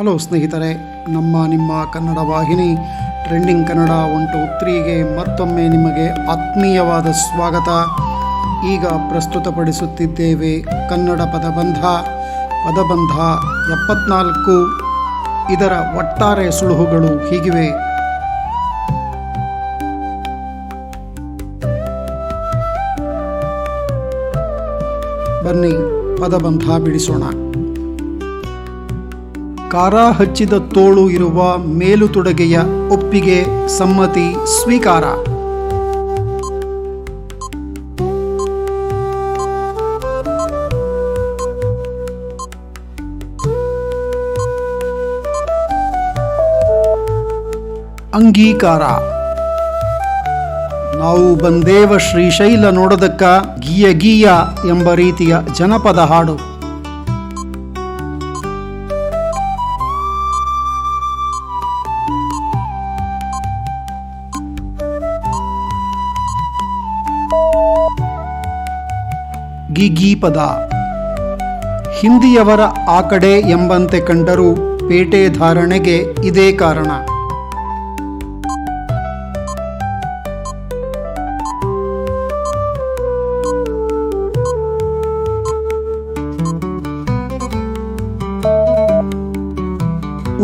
Hello ಸ್ನೇಹಿತರೆ, ನಮ್ಮ ನಿಮ್ಮ ಕನ್ನಡ ವಾಹಿನಿ ಟ್ರೆಂಡಿಂಗ್ ಕನ್ನಡ ಒನ್ ಟು ತ್ರೀಗೆ ಮತ್ತೊಮ್ಮೆ ನಿಮಗೆ ಆತ್ಮೀಯವಾದ ಸ್ವಾಗತ. ಈಗ ಪ್ರಸ್ತುತಪಡಿಸುತ್ತಿದ್ದೇವೆ ಕನ್ನಡ ಪದಬಂಧ ಪದಬಂಧ ಎಪ್ಪತ್ನಾಲ್ಕು. ಇದರ ಒಟ್ಟಾರೆ ಸುಳುಹುಗಳು ಹೀಗಿವೆ. ಬನ್ನಿ, ಪದಬಂಧ ಬಿಡಿಸೋಣ. ಕಾರ ಹಚ್ಚಿದ ತೋಳು ಇರುವ ಮೇಲುತೊಡಗೆಯ ಒಪ್ಪಿಗೆ ಸಮ್ಮತಿ ಸ್ವೀಕಾರ. ಅಂಗೀಕಾರ. ನಾವು ಬಂದೇವ ಶ್ರೀಶೈಲ ನೋಡೋದಕ್ಕ ಗೀಯ ಗೀಯ ಎಂಬ ರೀತಿಯ ಜನಪದ ಹಾಡು. ಗಿಗಿ ಪದ ಹಿಂದಿಯವರ ಆ ಕಡೆ ಎಂಬಂತೆ ಕಂಡರೂ ಪೇಟೆ ಧಾರಣೆಗೆ ಇದೇ ಕಾರಣ.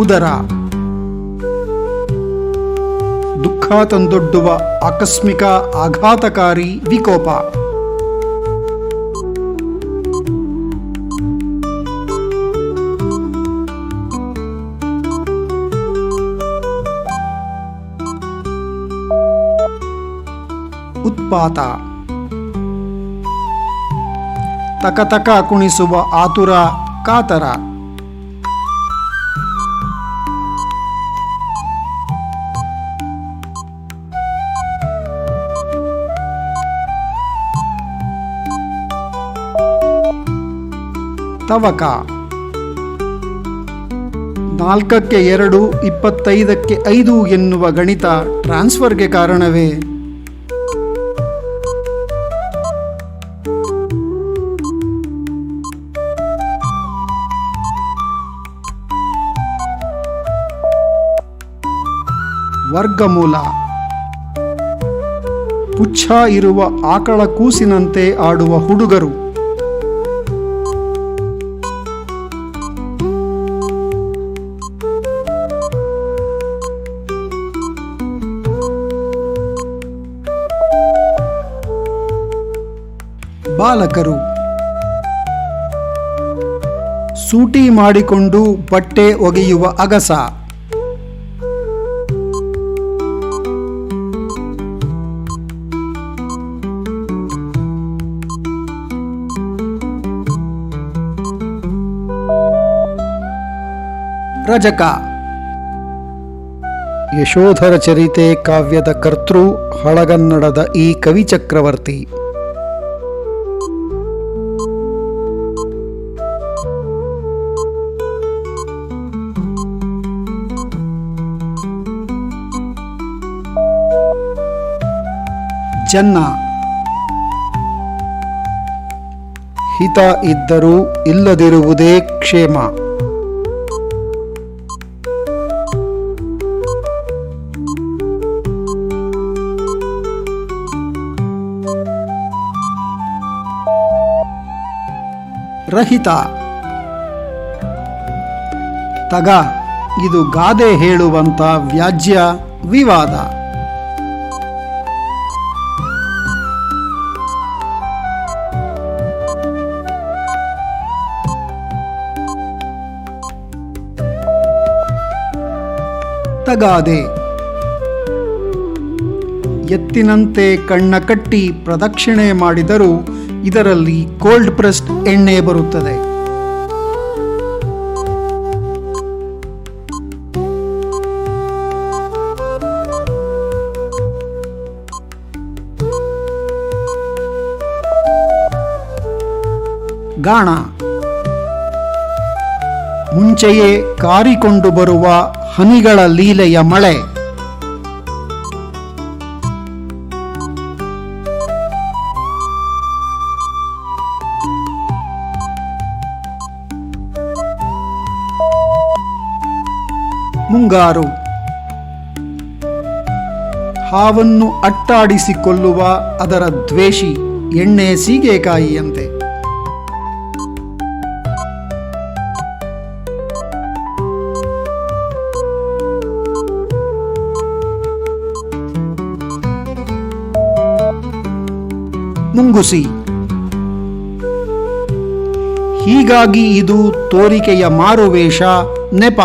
ಉದರ. ದುಃಖ ತಂದೊಡ್ಡುವ ಆಕಸ್ಮಿಕ ಆಘಾತಕಾರಿ ವಿಕೋಪ. ಉತ್ಪಾತ ತಕ ಕುಣಿಸುವ ಆತುರ ಕಾತರ. ತವಕ. ನಾಲ್ಕಕ್ಕೆ ಎರಡು ಇಪ್ಪತ್ತೈದಕ್ಕೆ ಐದು ಎನ್ನುವ ಗಣಿತ ಟ್ರಾನ್ಸ್ಫರ್ಗೆ ಕಾರಣವೇ? ವರ್ಗಮೂಲ. ಪುಚ್ಛ ಇರುವ ಆಕಳ ಕೂಸಿನಂತೆ ಆಡುವ ಹುಡುಗರು. ಬಾಲಕರು. ಸೂಟಿ ಮಾಡಿಕೊಂಡು ಬಟ್ಟೆ ಒಗೆಯುವ ಅಗಸ. ರಜಕ. ಯಶೋಧರ ಚರಿತೆ ಕಾವ್ಯದ ಕರ್ತೃ ಹಳಗನ್ನಡದ ಈ ಕವಿ ಚಕ್ರವರ್ತಿ. ಜನ್ನ. ಹಿತ ಇದ್ದರೂ ಇಲ್ಲದಿರುವುದೇ ಕ್ಷೇಮ. ರಹಿತ. ತಗ ಇದು ಗಾದೆ ಹೇಳುವಂತ ವ್ಯಾಜ್ಯ ವಿವಾದ. ತಗಾದೆ. ಎತ್ತಿನಂತೆ ಕಣ್ಣ ಕಟ್ಟಿ ಪ್ರದಕ್ಷಿಣೆ ಮಾಡಿದರೂ ಇದರಲ್ಲಿ ಕೋಲ್ಡ್ ಪ್ರೆಸ್ಡ್ ಎಣ್ಣೆ ಬರುತ್ತದೆ. ಗಾಣ. ಮುಂಚೆಯೇ ಕಾರಿಕೊಂಡು ಬರುವ ಹನಿಗಳ ಲೀಲೆಯ ಮಳೆ. ಮುಂಗಾರು ಹಾವನ್ನು ಅಟ್ಟಾಡಿಸಿಕೊಳ್ಳುವ ಅದರ ದ್ವೇಷಿ ಎಣ್ಣೆ ಸೀಗೆಕಾಯಿಯಂತೆ. ಮುಂಗುಸಿ ಹೀಗಾಗಿ ಇದು ತೋರಿಕೆಯ ಮಾರುವೇಷ ನೆಪ.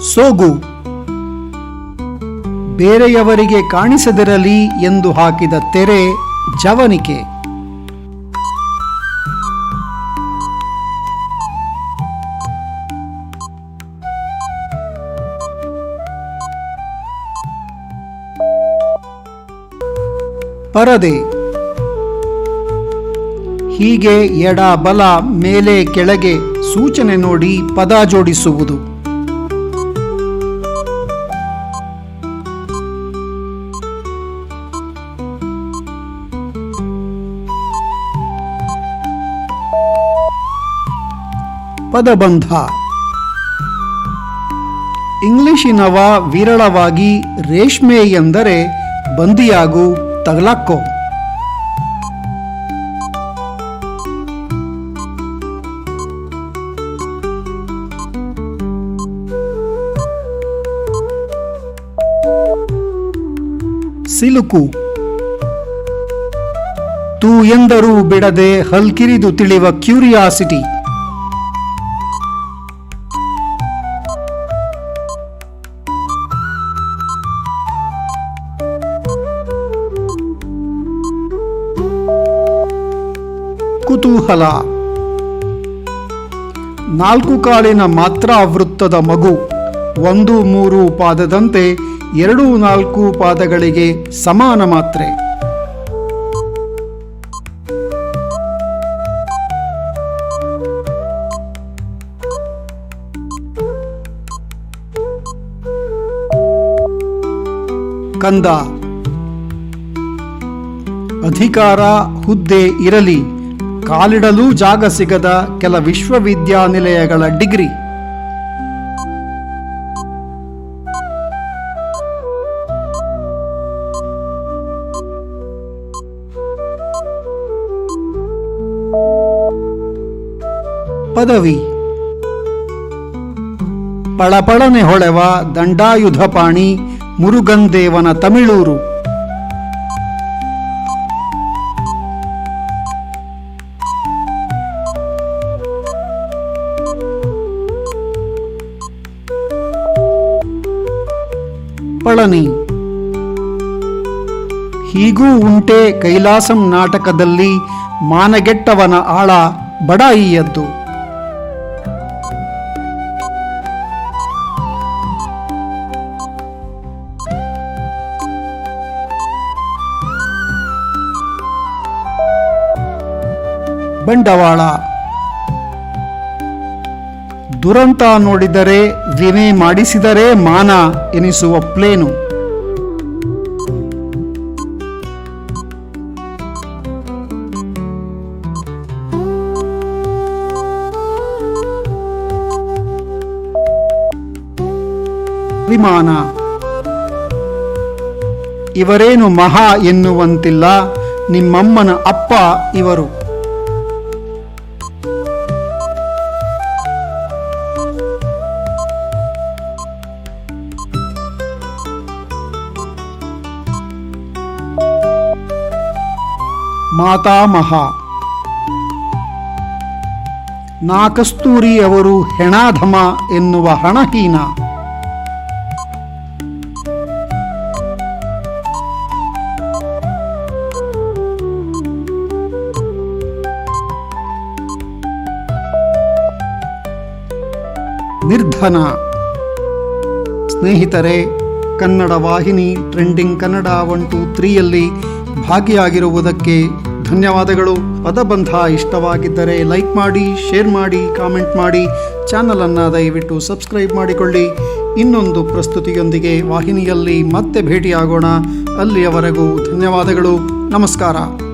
ಸೋಗು. ಬೇರೆಯವರಿಗೆ ಕಾಣಿಸದಿರಲಿ ಎಂದು ಹಾಕಿದ ತೆರೆ ಜವನಿಕೆ. ಪರದೆ. ಹೀಗೆ ಎಡ ಬಲ ಮೇಲೆ ಕೆಳಗೆ ಸೂಚನೆ ನೋಡಿ ಪದ ಜೋಡಿಸುವುದು. ಪದಬಂಧ. ಇಂಗ್ಲಿಶಿನವ ವಿರಳವಾಗಿ ರೇಷ್ಮೆ ಎಂದರೆ ಬಂದಿಯಾಗು ತಗಲಾಕ್ಕೋ. ಸಿಲುಕು. ತೂ ಎಂದರೂ ಬಿಡದೆ ಹಲ್ಕಿರಿದು ತಿಳಿವ ಕ್ಯೂರಿಯಾಸಿಟಿ. ಕುತೂಹಲ. ನಾಲ್ಕು ಕಾಲಿನ ಮಾತ್ರ ವೃತ್ತದ ಮಗು, ಒಂದು ಮೂರು ಪಾದದಂತೆ ಎರಡು ನಾಲ್ಕು ಪಾದಗಳಿಗೆ ಸಮಾನ ಮಾತ್ರೆ. ಕಂದ. ಅಧಿಕಾರ ಹುದ್ದೆ ಇರಲಿ. ಕಾಲಿಡಲೂ ಜಾಗ ಸಿಗದ ಕೆಲ ವಿಶ್ವವಿದ್ಯಾನಿಲಯಗಳ ಡಿಗ್ರಿ. ಪದವಿ. ಪಳಪಳನೆ ಹೊಳೆವ ದಂಡಾಯುಧಪಾಣಿ ಮುರುಗಂದೇವನ ತಮಿಳೂರು. ಪಳನಿ. ಹೀಗೂ ಉಂಟೆ ಕೈಲಾಸಂ ನಾಟಕದಲ್ಲಿ ಮಾನಗೆಟ್ಟವನ ಆಳ ಬಡಾಯಿಯದ್ದು ಬಂಡವಾಳ. ದುರಂತ ನೋಡಿದರೆ ವಿಮೆ ಮಾಡಿಸಿದರೆ ಮಾನ ಎನಿಸುವ ಪ್ಲೇನು? ವಿಮಾನ ಇವರೇನು ಮಹಾ ಎನ್ನುವಂತಿಲ್ಲ ನಿಮ್ಮಮ್ಮನ ಅಪ್ಪ ಇವರು. ಮಾತಾಮಹ. ನಾಕಸ್ತೂರಿಯವರು ಹೆಣಾಧಮ ಎನ್ನುವ ಹಣಹೀನ. ನಿರ್ಧನ. ಸ್ನೇಹಿತರೆ, ಕನ್ನಡ ವಾಹಿನಿ ಟ್ರೆಂಡಿಂಗ್ ಕನ್ನಡ ಒನ್ ಟು ತ್ರೀಯಲ್ಲಿ ಭಾಗಿಯಾಗಿರುವುದಕ್ಕೆ ಧನ್ಯವಾದಗಳು. ಪದಬಂಧ ಇಷ್ಟವಾಗಿದ್ದರೆ ಲೈಕ್ ಮಾಡಿ, ಶೇರ್ ಮಾಡಿ, ಕಾಮೆಂಟ್ ಮಾಡಿ. ಚಾನಲನ್ನು ದಯವಿಟ್ಟು ಸಬ್ಸ್ಕ್ರೈಬ್ ಮಾಡಿಕೊಳ್ಳಿ. ಇನ್ನೊಂದು ಪ್ರಸ್ತುತಿಯೊಂದಿಗೆ ವಾಹಿನಿಯಲ್ಲಿ ಮತ್ತೆ ಭೇಟಿಯಾಗೋಣ. ಅಲ್ಲಿಯವರೆಗೂ ಧನ್ಯವಾದಗಳು. ನಮಸ್ಕಾರ.